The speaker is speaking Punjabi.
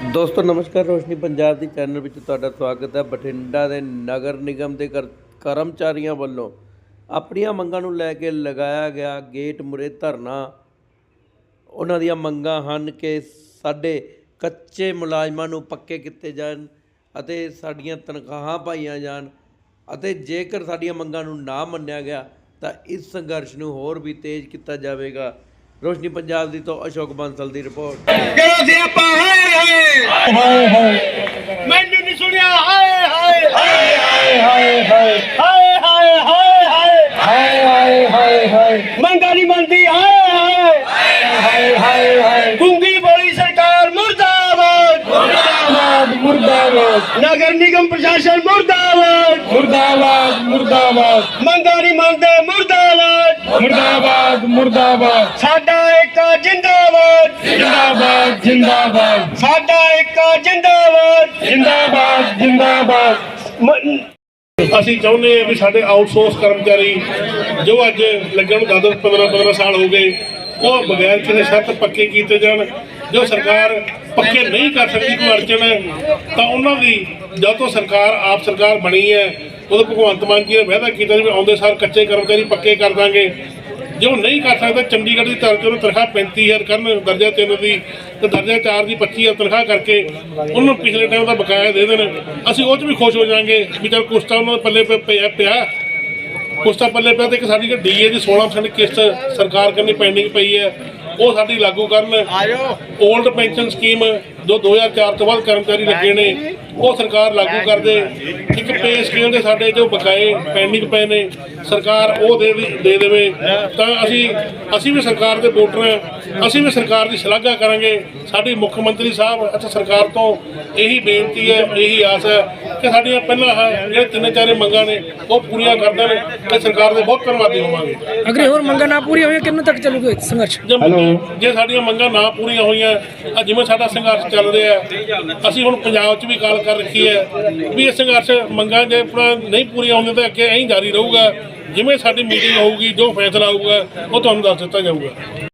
ਦੋਸਤੋ, ਨਮਸਕਾਰ, ਰੋਸ਼ਨੀ ਪੰਜਾਬ ਦੀ ਚੈਨਲ ਵਿੱਚ ਤੁਹਾਡਾ ਸਵਾਗਤ ਹੈ। ਬਠਿੰਡਾ ਦੇ ਨਗਰ ਨਿਗਮ ਦੇ ਕਰ- ਕਰਮਚਾਰੀਆਂ ਵੱਲੋਂ ਆਪਣੀਆਂ ਮੰਗਾਂ ਨੂੰ ਲੈ ਕੇ ਲਗਾਇਆ ਗਿਆ ਗੇਟ ਮੁਰੇ ਧਰਨਾ। ਉਹਨਾਂ ਦੀਆਂ ਮੰਗਾਂ ਹਨ ਕਿ ਸਾਡੇ ਕੱਚੇ ਮੁਲਾਜ਼ਮਾਂ ਨੂੰ ਪੱਕੇ ਕੀਤੇ ਜਾਣ ਅਤੇ ਸਾਡੀਆਂ ਤਨਖਾਹਾਂ ਪਾਈਆਂ ਜਾਣ ਅਤੇ ਜੇਕਰ ਸਾਡੀਆਂ ਮੰਗਾਂ ਨੂੰ ਨਾ ਮੰਨਿਆ ਗਿਆ ਤਾਂ ਇਸ ਸੰਘਰਸ਼ ਨੂੰ ਹੋਰ ਵੀ ਤੇਜ਼ ਕੀਤਾ ਜਾਵੇਗਾ। ਰੋਸ਼ਨੀ ਪੰਜਾਬ ਦੀ ਤੋਂ ਅਸ਼ੋਕ ਬਾਂਸਲ ਦੀ ਰਿਪੋਰਟ। ਕਿਹੜਾ ਸਿਆਪਾ ਹਾਏ ਹਾਏ। ਹਾਏ ਹਾਏ ਮੈਨੂੰ ਨਹੀਂ ਸੁਣਿਆ। ਹਾਏ ਹਾਏ ਹਾਏ। ਹਾਏ ਹਾਏ ਹਾਏ ਹਾਏ। ਹਾਏ ਹਾਏ ਹਾਏ ਹਾਏ ਹਾਏ ਹਾਏ ਮੰਗਾ ਨਹੀਂ ਮੰਨਦੀ। ਹਾਏ ਹਾਏ। ਹਾਏ ਹਾਏ ਹਾਏ ਗੁੰਗੀ ਬੋਲੀ ਸਰਕਾਰ ਮੁਰਦਾਬਾਦ। ਮੁਰਦਾਬਾਦ ਮੁਰਦਾਬਾਦ। ਨਗਰ ਨਿਗਮ ਪ੍ਰਸ਼ਾਸਨ ਮੁਰਦਾਬਾਦ ਮੁਰਦਾਬਾਦ। ਮੁਰਦਾਬਾਦ। ਮੰਗਾ ਨਹੀਂ ਮੰਨਦੇ ਮੁਰਦਾਬਾਦ। ਮੁਰਦਾਬਾਦ ਮੁਰਦਾਬਾਦ। ਸਾਡਾ ਇੱਕ ਜਿੰਦਾਬਾਦ। ਜਿੰਦਾਬਾਦ ਜਿੰਦਾਬਾਦ। ਸਾਡਾ ਇੱਕ ਜਿੰਦਾਬਾਦ। ਜਿੰਦਾਬਾਦ ਜਿੰਦਾਬਾਦ। ਅਸੀਂ ਚਾਹੁੰਦੇ ਹਾਂ ਵੀ ਸਾਡੇ ਆਊਟਸੋਰਸ ਕਰਮਚਾਰੀ ਜੋ ਅੱਜ ਲੱਗਣ ਨੂੰ 10 15 15 ਸਾਲ ਹੋ ਗਏ ਉਹ ਬਗੈਰ ਕਿਸੇ ਸ਼ਰਤ ਪੱਕੇ ਕੀਤੇ ਜਾਣ ਜੋ ਸਰਕਾਰ ਪੱਕੇ ਨਹੀਂ ਕਰ ਸਕਦੀ ਕੋਈ ਅੜਚਨ ਹੈ ਤਾਂ ਉਹਨਾਂ ਦੀ ਜਦ ਤੋਂ ਸਰਕਾਰ, ਆਪ ਸਰਕਾਰ ਬਣੀ ਹੈ, ਉਦੋਂ ਭਗਵੰਤ ਮਾਨ ਜੀ ਨੇ ਵਾਅਦਾ ਕੀਤਾ ਵੀ ਆਉਂਦੇ ਸਾਲ ਕੱਚੇ ਕਰਮਚਾਰੀ ਪੱਕੇ ਕਰ ਦਾਂਗੇ। ਜੋ ਨਹੀਂ ਕਰ ਸਕਦਾ, ਚੰਡੀਗੜ੍ਹ ਦੀ ਤਰ੍ਹਾਂ ਉਹਨੂੰ ਤਨਖਾਹ 35000 ਕਰਨ, ਦਰਜਾ 3 ਦੀ ਤੇ ਦਰਜਾ 4 ਦੀ 25000 ਤਨਖਾਹ ਕਰਕੇ ਉਹਨੂੰ ਪਿਛਲੇ ਟਾਈਮ ਦਾ ਬਕਾਇਆ ਦੇ ਦੇਣ, ਅਸੀਂ ਉਹ 'ਚ ਵੀ ਖੁਸ਼ ਹੋ ਜਾਾਂਗੇ ਵੀ ਚਲ ਕੁਛ ਤਾਂ ਉਹਨਾਂ ਦੇ ਪੱਲੇ ਪਿਆ ਪਿਆ। ਕੁਛ ਤਾਂ ਪੱਲੇ ਪਿਆ ਤੇ ਇੱਕ ਸਾਡੀ ਡੀਏ ਦੀ 16% ਕਿਸ਼ਤ ਸਰਕਾਰ ਕਰਨੀ ਪੈਂਡਿੰਗ ਪਈ ਹੈ ਉਹ ਸਾਡੀ ਲਾਗੂ ਕਰਨ। 올ਡ ਪੈਨਸ਼ਨ ਸਕੀਮ ਜੋ 2004 ਤੋਂ ਬਾਅਦ ਕਰਮਚਾਰੀ ਲੱਗੇ ਨੇ ਉਹ ਸਰਕਾਰ ਲਾਗੂ ਕਰ ਦੇ। ਇੱਕ ਪੇ ਸਕੇਲ ਦੇ ਸਾਡੇ ਜੋ ਬਕਾਏ ਪੈਂਡਿੰਗ ਪਏ ਨੇ ਸਰਕਾਰ ਉਹ ਦੇ ਦੇ- ਦੇ ਦੇਵੇ। ਤਾਂ ਅਸੀਂ ਅਸੀਂ ਵੀ ਸਰਕਾਰ ਦੇ ਵੋਟਰ ਹਾਂ। ਅਸੀਂ ਵੀ ਸਰਕਾਰ ਦੀ ਸ਼ਲਾਘਾ ਕਰਾਂਗੇ। ਸਾਡੀ ਮੁੱਖ ਮੰਤਰੀ ਸਾਹਿਬ ਅਤੇ ਸਰਕਾਰ ਤੋਂ ਇਹੀ ਬੇਨਤੀ ਹੈ ਇਹੀ ਆਸ ਹੈ ਕਿ ਸਾਡੀਆਂ ਪਹਿਲਾਂ ਆਹ ਜਿਹੜੇ ਤਿੰਨ ਚਾਰੇ ਮੰਗਾਂ ਨੇ ਉਹ ਪੂਰੀਆਂ ਕਰ ਦੇਣ ਤੇ ਸਰਕਾਰ ਦੇ ਬਹੁਤ ਧੰਨਵਾਦੀ ਹੋਵਾਂਗੇ। ਅਗਰ ਹੋਰ ਮੰਗਾਂ ਨਾ ਪੂਰੀਆਂ ਹੋਈਆਂ ਕਿੰਨੇ ਤੱਕ ਚੱਲੂਗਾ ਇਹ ਸੰਘਰਸ਼? ਜੇ ਜੇ ਸਾਡੀਆਂ ਮੰਗਾਂ ਨਾ ਪੂਰੀਆਂ ਹੋਈਆਂ ਅੱਜ ਜਿਵੇਂ ਸਾਡਾ ਸੰਘਰਸ਼ ਚੱਲ ਰਿਹਾ ਹੈ, ਅਸੀਂ ਹੁਣ ਪੰਜਾਬ 'ਚ ਵੀ ਗੱਲ ਕਰ ਰੱਖੀ ਹੈ ਵੀ ਇਹ ਸੰਘਰਸ਼ ਮੰਗਾਂ ਜੇ ਆਪਣਾ ਨਹੀਂ ਪੂਰੀਆਂ ਹੁੰਦੀਆਂ ਤਾਂ ਅੱਗੇ ਐਂ ਜਾਰੀ ਰਹੂਗਾ। ਜਿਵੇਂ ਸਾਡੀ ਮੀਟਿੰਗ ਹੋਊਗੀ ਜੋ ਫੈਸਲਾ ਹੋਊਗਾ ਉਹ ਤੁਹਾਨੂੰ ਦੱਸ ਦਿੱਤਾ ਜਾਊਗਾ।